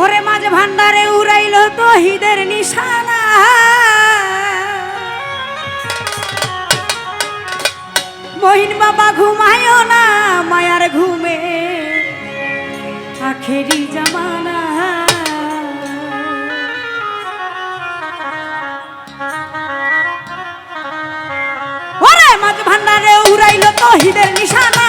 ওরে মাঝে ভান্ডারে উড়াইল তো হিদের নিশানা। বহিন বাবা ঘুমায় না, মায়ার ঘুমে। আখেরি জামানা। ওরে মাঝে ভান্ডারে উড়াইল তো হিদের নিশানা।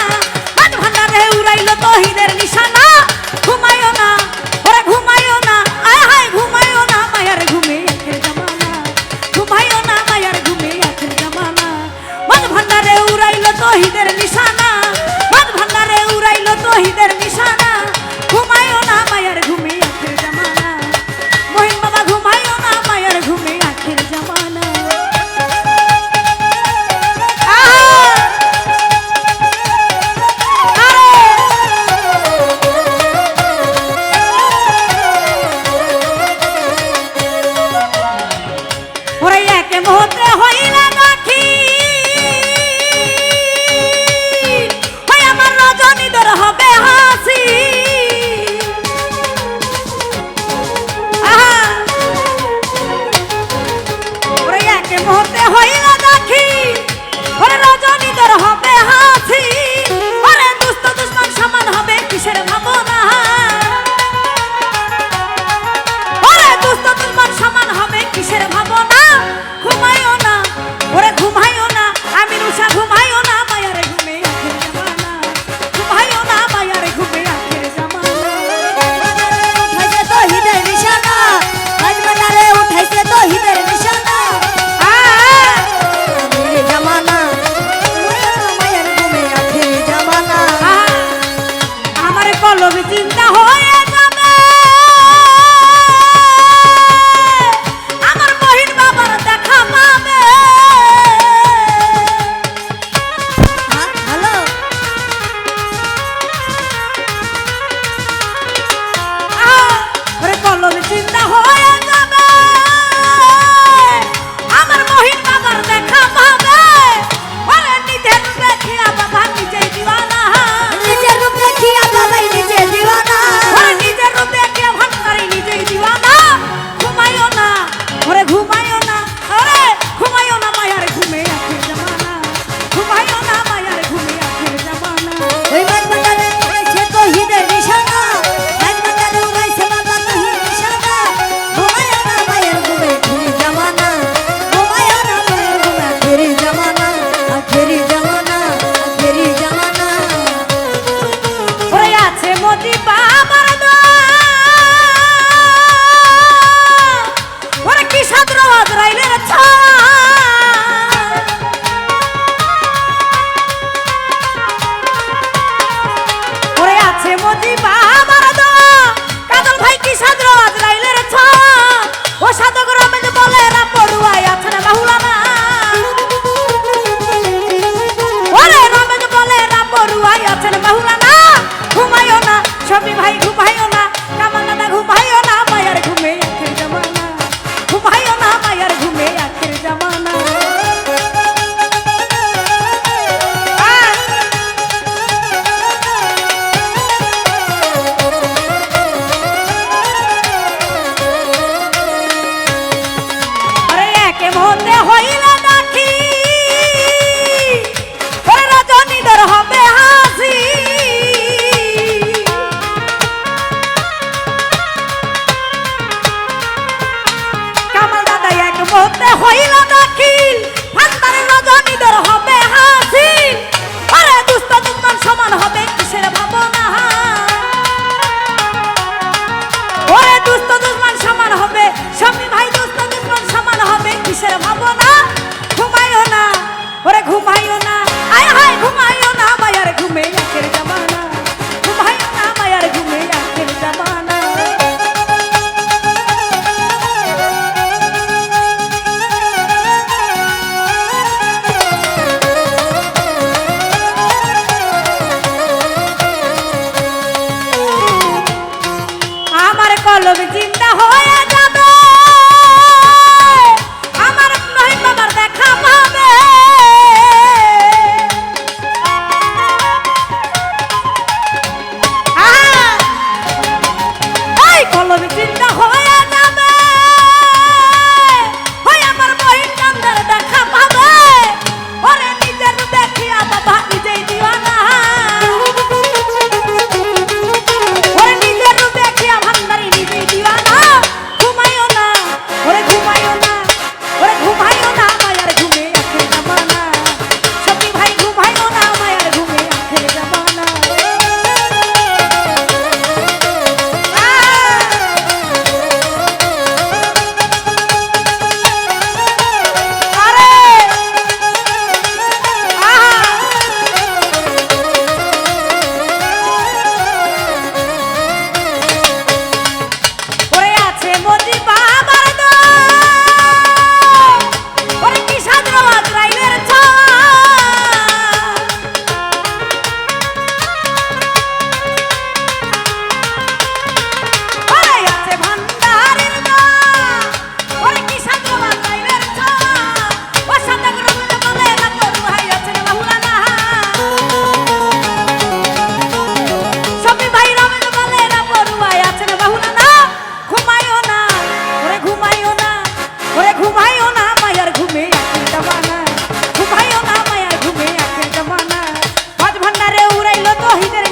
হতে ঘুমাইও না ওরে ঘুমাইও না। আয় হায় ঘুমাইও না বায়ার ঘুমে আখের বদি বাবার উড়াইলো